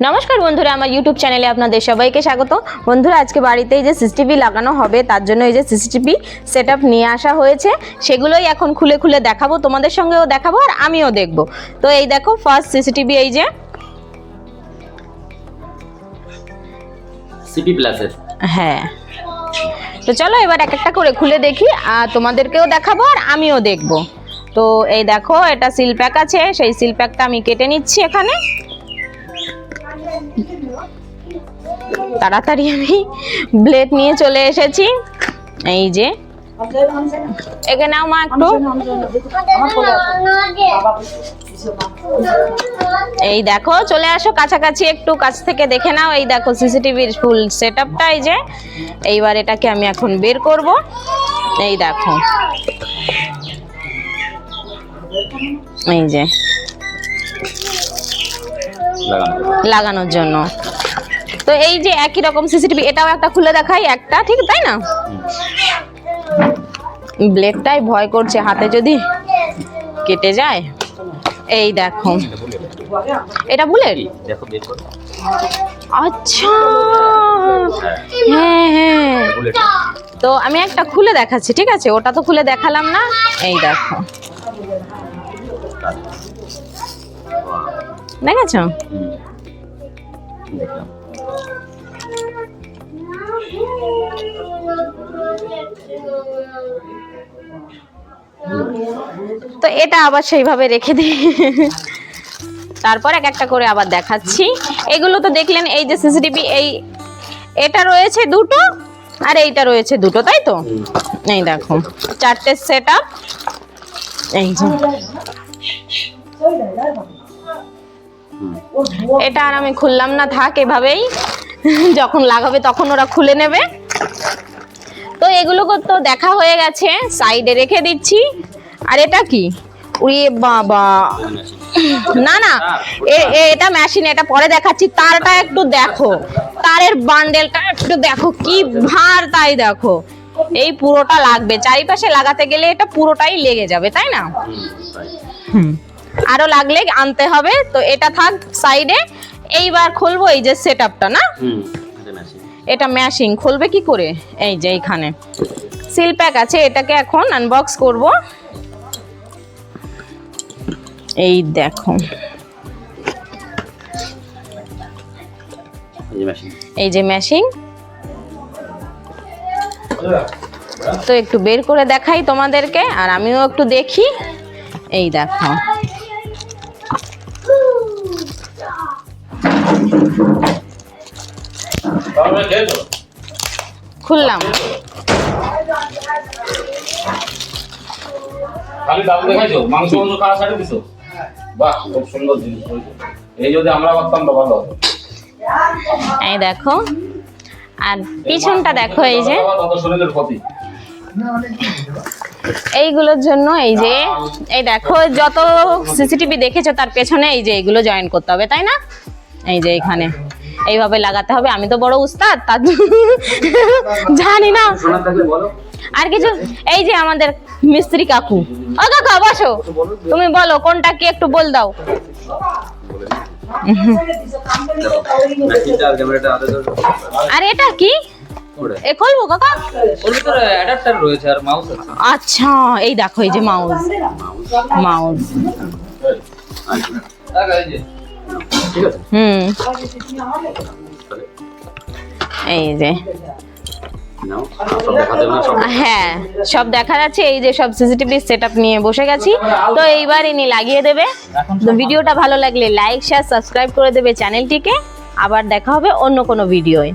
নমস্কার বন্ধুরা আমার ইউটিউব চ্যানেলে আপনাদের সবাইকে স্বাগত। বন্ধুরা আজকে বাড়িতে এই যে সিসিটিভি লাগানো হবে তার জন্য এই যে সিসিটিভি সেট নিয়ে আসা হয়েছে। সেগুলোই এখন খুলে খুলে দেখাবো তোমাদের সঙ্গেও দেখাবো আর আমিও দেখব। তো এই দেখো ফার্স্ট সিসিটিভি এই যে। সিপি প্লাসের হ্যাঁ। তো চলো এবার এক একটা করে খুলে দেখি আর তোমাদেরকেও দেখাবো আর আমিও দেখব। তো এই দেখো এটা সিল প্যাক আছে সেই সিল প্যাকটা আমি কেটে নিচ্ছি এখানে। তাড়াতাড়ি আমি ব্লেড নিয়ে চলে এসেছি। এই যে। এখানে নাও মা একটু। এই দেখো, চলে আসো কাছাকাছি একটু, কাছ থেকে দেখে নাও। এই দেখো সিসিটিভির ফুল সেট আপটা এই যে। এইবার এটাকে আমি এখন বের করব। এই দেখো। এই যে। লাগানোর জন্য। তো এই যে একই রকম সিসিটিভি এটাও একটা খুলে দেখাই একটা ঠিক তাই না? ব্লেডটাই ভয় করছে হাতে যদি কেটে যায়। এই দেখো। এটা বুলেট? আচ্ছা। হ্যাঁ হ্যাঁ। তো আমি একটা খুলে দেখাচ্ছি ঠিক আছে? ওটা তো খুলে দেখালাম না। এই দেখো। দেখেছ? তো এটা আবার সেইভাবে রেখে দিই। তারপর এক একটা করে আবার দেখাচ্ছি। এগুলো তো দেখলেন, এই যে সিসিটিভি, এই এটা রয়েছে দুটো আর এইটা রয়েছে দুটো, তাই তো? এই দেখো, চারটে সেট আপ এই যে। এটা আর আমি খুললাম না থাক এভাবেই। যখন লাগাবে তখন ওরা খুলে নেবে। তো এগুলো তো দেখা হয়ে গেছে সাইডে রেখে দিচ্ছি। আর এটা কি? উড়িয়ে বাবা। না না এ- এ- এটা মেশিন এটা পরে দেখাচ্ছি। তারটা একটু দেখো। তারের বান্ডেলটা একটু দেখো কি ভার তাই দেখো। এই পুরোটা লাগবে। চারিপাশে লাগাতে গেলে এটা পুরোটাই লেগে যাবে তাই না? হুম। আরও লাগলে আনতে হবে। তো এটা থাক সাইডে এইবার খুলবো এই যে সেট আপটা না? হুম এটা ম্যাশিং খুলবে কি করে? এই যে এইখানে। সিল প্যাক আছে এটাকে এখন আনবক্স করব। এই দেখো। এই যে ম্যাশিং তো একটু বের করে দেখাই তোমাদেরকে আর আমিও একটু দেখি। এই দেখো। খুললাম। খালি ডাল দেখাইছো? মাংস মাংস খাওয়া ছাড়ে দিছো? বাহ খুব সুন্দর জিনিস এই যদি আমরা করতাম তো ভালো হতো। এই দেখো আর পিছনটা দেখো এই যে। এইগুলোর জন্য এই যে এই দেখো যত সিসিটিভি দেখেছ তার পেছনে এই যে এইগুলো জয়েন করতে হবে তাই না? এই যে এখানে। এইভাবে লাগাতে হবে। আমি তো বড় উস্তাদ তার জানি না। আর কিছু? এই যে আমাদের মিস্ত্রি কাকু। ও কাকা বসো তুমি বলো কোনটা কি একটু বল দাও। আর এটা কি? এ খুলবো কাকা? ওর ভিতরে অ্যাডাপ্টার রয়েছে আর মাউস আছে। আচ্ছা এই দেখো এই যে মাউস মাউস এই যে। এই যে। হ্যাঁ সব দেখা যাচ্ছে এই যে সব সিসিটিভি সেট আপ নিয়ে বসে গেছি। তো এইবার ইনি লাগিয়ে দেবে। ভিডিওটা ভালো লাগলে লাইক শেয়ার সাবস্ক্রাইব করে দেবে চ্যানেলটিকে। আবার দেখা হবে অন্য কোনো ভিডিওয়